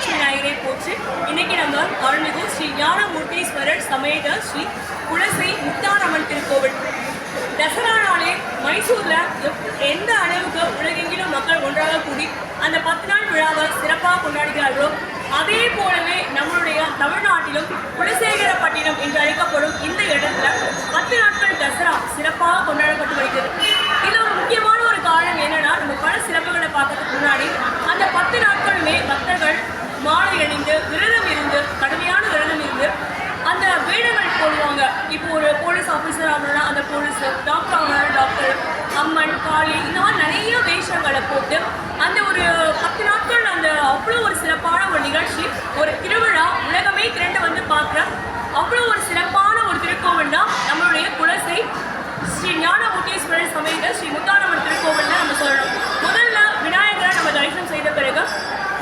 வெற்றி விநாயகரை போச்சு இன்னைக்கு நம்ம அருள்மிகு ஸ்ரீ ஞானமூர்த்தீஸ்வரர் சமேத ஸ்ரீ குலசை முத்தாரம்மன் திருக்கோவில். தசரா நாளே மைசூர்ல எந்த அளவுக்கு உலகெங்கிலும் மக்கள் ஒன்றாக கூடி அந்த பத்து நாள் விழாவை சிறப்பாக கொண்டாடுகிறார்களோ அதே போலவே நம்மளுடைய தமிழ்நாட்டிலும் குலசேகரப்பட்டினம் என்று அழைக்கப்படும் இந்த இடத்துல பத்து நாட்கள் தசரா சிறப்பாக கொண்டாடப்பட்டு வருகிறது இது ஒரு முக்கியமான ஒரு காரணம் என்னன்னா நம்ம பல சிறப்புகளை பார்க்கறதுக்கு முன்னாடி அந்த பத்து நாட்களுமே பக்தர்கள் மாலை அணிந்து விரதம் இருந்து கடுமையான விரதம் இருந்து அந்த வேடங்கள் போடுவாங்க இப்போ ஒரு போலீஸ் ஆஃபீஸர் ஆகணும்னா அந்த டாக்டர் டாக்டர் அம்மன் காளி இந்த மாதிரி நிறைய வேஷங்களை போட்டு அந்த ஒரு பத்து நாட்கள் அந்த அவ்வளோ ஒரு சிறப்பான ஒரு நிகழ்ச்சி ஒரு திருவிழா உலகமே திரண்டு வந்து பார்க்குற அவ்வளோ ஒரு சிறப்பான ஒரு திருக்கோவில்னா நம்மளுடைய குலசை ஸ்ரீ ஞானமுட்டீஸ்வரர் சமேத ஸ்ரீ முத்தாரம்மன் திருக்கோவில்னு நம்ம சொல்லணும். முதல்ல விநாயகரை நம்ம தரிசனம் செய்த பிறகு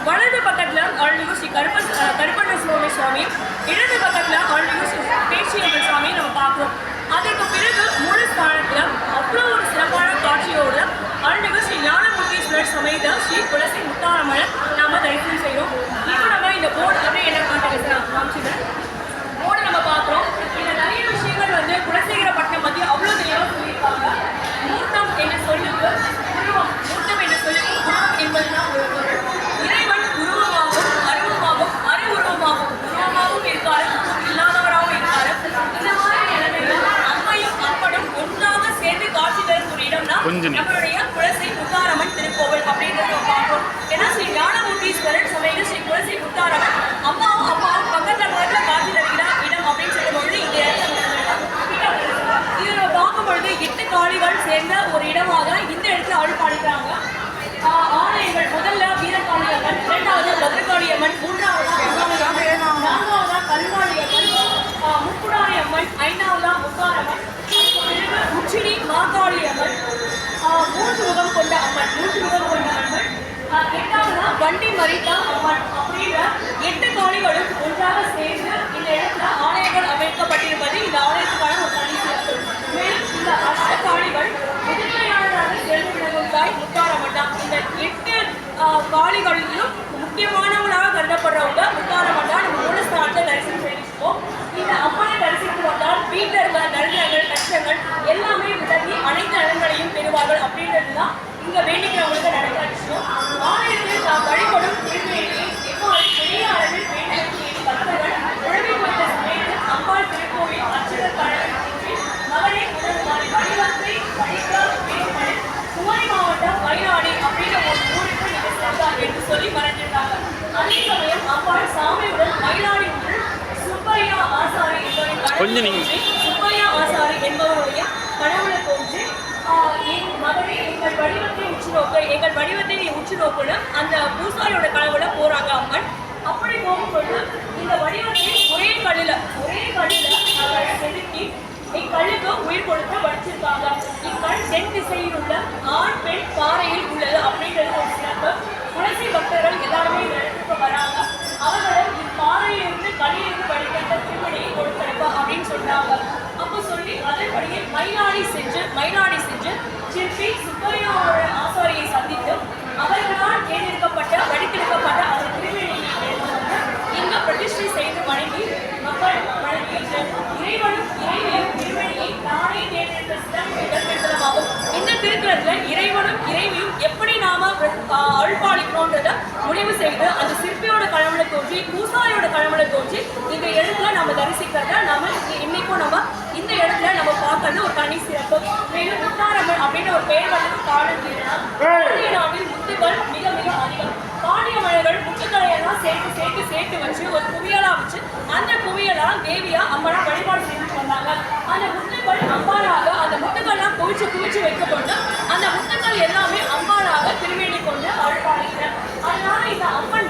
வலது பக்கத்தில் அருள்மிகு ஸ்ரீ கருப்ப கருப்பண்ண சுவாமி சுவாமி இடது பக்கத்தில் அருள்மிகு ஸ்ரீ பேச்சியம்மன் சுவாமி அதற்கு பிறகு மூல ஸ்தானத்தில் அவ்வளோ ஒரு சிறப்பான காட்சியோடு அருள்மிகு ஸ்ரீ ஞானமூர்த்தீஸ்வரர் சமேத ஸ்ரீ குலசி முத்தாரம்மனை நாம தரிசனம் செய்கிறோம் இப்போ நம்ம இந்த போர்டு அப்படியே என்ன காட்டுங்க காமிச்சுக்கிறேன் போர்டு நம்ம பார்க்குறோம் இதுல நிறைய விஷயங்கள் வந்து குலசேகரப்பட்டினம் பத்தி அவ்வளோ தெளிவாக சொல்லியிருக்காங்க மூர்த்தம் என்று சொல்லுக்கு உருவம் மூர்த்தம் என்று சொல்லுக்கு உருவம் என்பதுதான் ஒரு பொருள் இறைவன் உருவமாகவும் அருவமாகவும் அறிவுருவமாகவும் உருவமாகவும் இருக்காரு உருவம் இல்லாதவராகவும் இருக்காரு இந்த மாதிரி நிலைமையில அம்மையும் அப்பனும் ஒன்றாக சேர்ந்து காட்சி தரும் ஒரு இடம் தான் கொஞ்சம் நீ- நம்மளுடைய குலசை முத்தாரம்மன் திருக்கோவில் அப்படின்றத நம்ம பார்க்கிறோம் ஏன்னா ஸ்ரீ ஞானமூர்த்தீஸ்வரர் சபையில் ஸ்ரீ குலசை முத்தாரம்மன் அம்மாவும் அப்பாவும் பக்கத்துல பக்கத்துல காட்சி தருகிற இடம் அப்படின்னு சொல்லும் பொழுது இந்த இடத்துல இது நம்ம பார்க்கும் பொழுது எட்டு காளிகள் சேர்ந்த ஒரு இடமாக இந்த இடத்துல அருள் பாலிக்கிறாங்க ஆஹ் ஆலயங்கள் முதல்ல வீரகாளியம்மன் இரண்டாவது பத்ரகாளியம்மன் மூன்றாவதா அங்காளியம்மன் நான்காவதா கருங்காளியம்மன் ஆஹ் முக்குடாரியம்மன் ஐந்தாவதா முத்தாரம்மன் பிறகு உச்சினி மாகாளியம்மன் ஆஹ் மூன்று முகம் கொண்ட அம்மன் மூன்று முகம் கொண்ட அம்மன் ஆஹ் எட்டாவதா வண்டி மரித்தா அம்மன் அப்படின்ற எட்டு காளிகளும் ஒன்றாக சேர்ந்து இந்த இடத்துல ஆலயங்கள் அமைக்கப்பட்டிருப்பது இந்த ஆலயத்துக்கான ஒரு தனி சிறப்பு. மேலும் இந்த அஷ்ட காளிகள் முதன்மையானதாக சேர்ந்து விளங்கும் தாய் இந்த எட்டு ஆஹ், உற்று நோக்க எங்கள் வடிவத்தை நீ உற்று நோக்குன்னு அந்த பூசாரியோட கனவுல போறாங்க அம்மன். அப்படி போகும்போது இந்த வடிவத்தை ஒரே கல்லுல ஒரே கல்லுல அவரை செதுக்கி இக்கல்லுக்கு உயிர் கொடுத்து வடிச்சிருக்காங்க. இக்கல் தென் திசையில் உள்ள ஆண் பெண் பாறையில் உள்ளது அப்படின்றது ஒரு சிறப்பு துளசி பக்தர்கள் எல்லாருமே இந்த இடத்துக்கு வராங்க. அவர்களும் இப்பாறையிலிருந்து கல்லிலிருந்து வடிகட்ட திருமணியை கொடுத்திருப்பா அப்படின்னு சொன்னாங்க அப்போ சொல்லி அதன்படியே மயிலாடி சென்று மயிலாடி சென்று சிற்பி சுப்பையாவோட ஆசாரியை சந்தித்து அவர்களால் தேர்ந்தெடுக்கப்பட்ட வடித்தெடுக்கப்பட்ட அந்த திருமணியை எடுத்து வந்து இங்க பிரதிஷ்டை செய்து வணங்கி மக்கள் வணங்கி இறைவனும் இறைவியும் திருமணியை தானே தேர்ந்தெடுத்த சிறப்பு இடம்பெற்றதாகும் இந்த திருத்தலத்துல இறைவனும் இறைவியும் எப்படி நாம ஆஹ், அருள்பாலிக்கணும்ன்றத முடிவு செய்து அந்த சிற்பியோட கனவுல தோன்றி பூசாரியோட கனவுல தோன்றி இந்த இடத்துல நம்ம தரிசிக்கிறத நம்ம இன்னைக்கும் நம்ம இந்த இடத்துல நம்ம பார்க்கறது ஒரு தனி சிறப்பு. மேலும் முத்தாரம்மன் அப்படின்னு ஒரு பெயர் வந்தது காரணம் நாட்டில் முத்துக்கள் மிக மிக அதிகம். பாண்டிய மன்னர்கள் முத்துக்களை எல்லாம் சேர்த்து சேர்த்து சேர்த்து வச்சு ஒரு குவியலா வச்சு அந்த குவியலால் தேவியா அம்மனா வழிபாடு செஞ்சுட்டு வந்தாங்க அந்த முத்துக்கள் அம்பாளாக அந்த முத்துக்கள்லாம் குவிச்சு குவிச்சு வைக்கப்பட்டு அந்த முத்துக்கள் எல்லாமே அம்பாளாக திருவேணி கொண்டு அருள்பாடுகிறேன் அதனால இந்த அம்மன்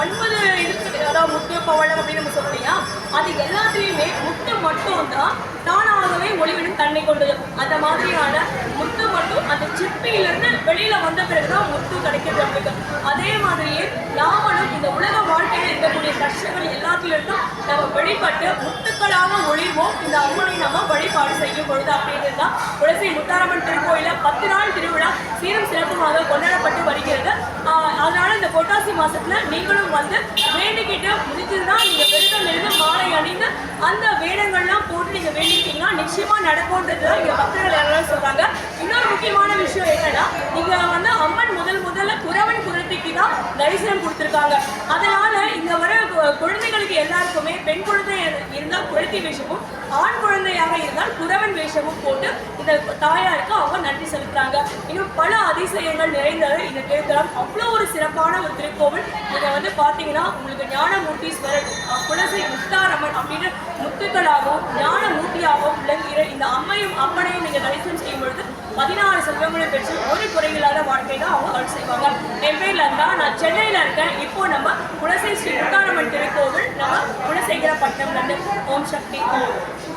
ஒன்பது இருக்குது. அதாவது முத்து பவளம் அப்படின்னு நம்ம சொல்றோம் அது எல்லாத்துலேயுமே முத்து மட்டும் தான் தானாகவே ஒளிவிடும் தன்மை கொண்டது. அந்த மாதிரியான முத்து மட்டும் அந்த சிப்பியிலிருந்து வெளியில வந்த பிறகுதான் முத்து கிடைக்கிறது நம்மளுக்கு. அதே மாதிரியே நாமளும் இந்த உலக வாழ்க்கையில் இருக்கக்கூடிய கஷ்டங்கள் எல்லாத்திலிருந்தும் நம்ம வெளிப்பட்டு முத்துக்களாக ஒளிர்வோம். இந்த அம்மனை நம்ம வழிபாடு செய்யும் பொழுது அப்படின்றது தான் குலசை முத்தாரம்மன் திருக்கோயில பத்து நாள் திருவிழா சீரும் சிறப்புமாக கொண்டாடப்பட்டு வருகிறது. அதனால இந்த பொட்டாசி மாசத்துல நீங்களும் வந்து வேண்டிக்கிட்டு முடிஞ்சதுன்னா நீங்க விரதம் இருந்து மாலை அணிந்து அந்த வேடங்கள்லாம் போட்டு நீங்க வேண்டிக்கிட்டீங்கன்னா நிச்சயமா நடக்கும்ன்றது தான் இங்க பக்தர்கள் எல்லாரும் சொல்றாங்க. இன்னொரு முக்கியமான விஷயம் என்னன்னா நீங்க வந்து அம்மன் முதல் முதல்ல குறவன் குரத்திக்கு தான் தரிசனம் கொடுத்துருக்காங்க. அதனால எல்லாருக்குமே பெண் குழந்தை இருந்தால் குழந்தை வேஷமும் ஆண் குழந்தையாக இருந்தால் குறவன் வேஷமும் போட்டு இந்த தாயாருக்கு அவங்க நன்றி செலுத்துறாங்க. இன்னும் பல அதிசயங்கள் நிறைந்தது இந்த திருத்தலம் அவ்வளோ ஒரு சிறப்பான ஒரு திருக்கோவில். இதை வந்து பார்த்தீங்கன்னா உங்களுக்கு ஞானமூர்த்தீஸ்வரர் குலசை முத்தாரம்மன் அப்படின்னு முத்துக்களாகவும் ஞானமூர்த்தியாகவும் விளங்குகிற இந்த அம்மையும் அம்மனையும் நீங்கள் பதினாறு செல்வங்களை பெற்று ஒரு குறையில்லாத வாழ்க்கை தான் அவங்க அருள் செய்வாங்க. என் நான் சென்னையில் இருக்கேன். இப்போ நம்ம குலசை ஸ்ரீ முத்தாரம்மன் திருக்கோவில் நம்ம குலசேகர பட்டம் இருந்து ஓம் சக்தி.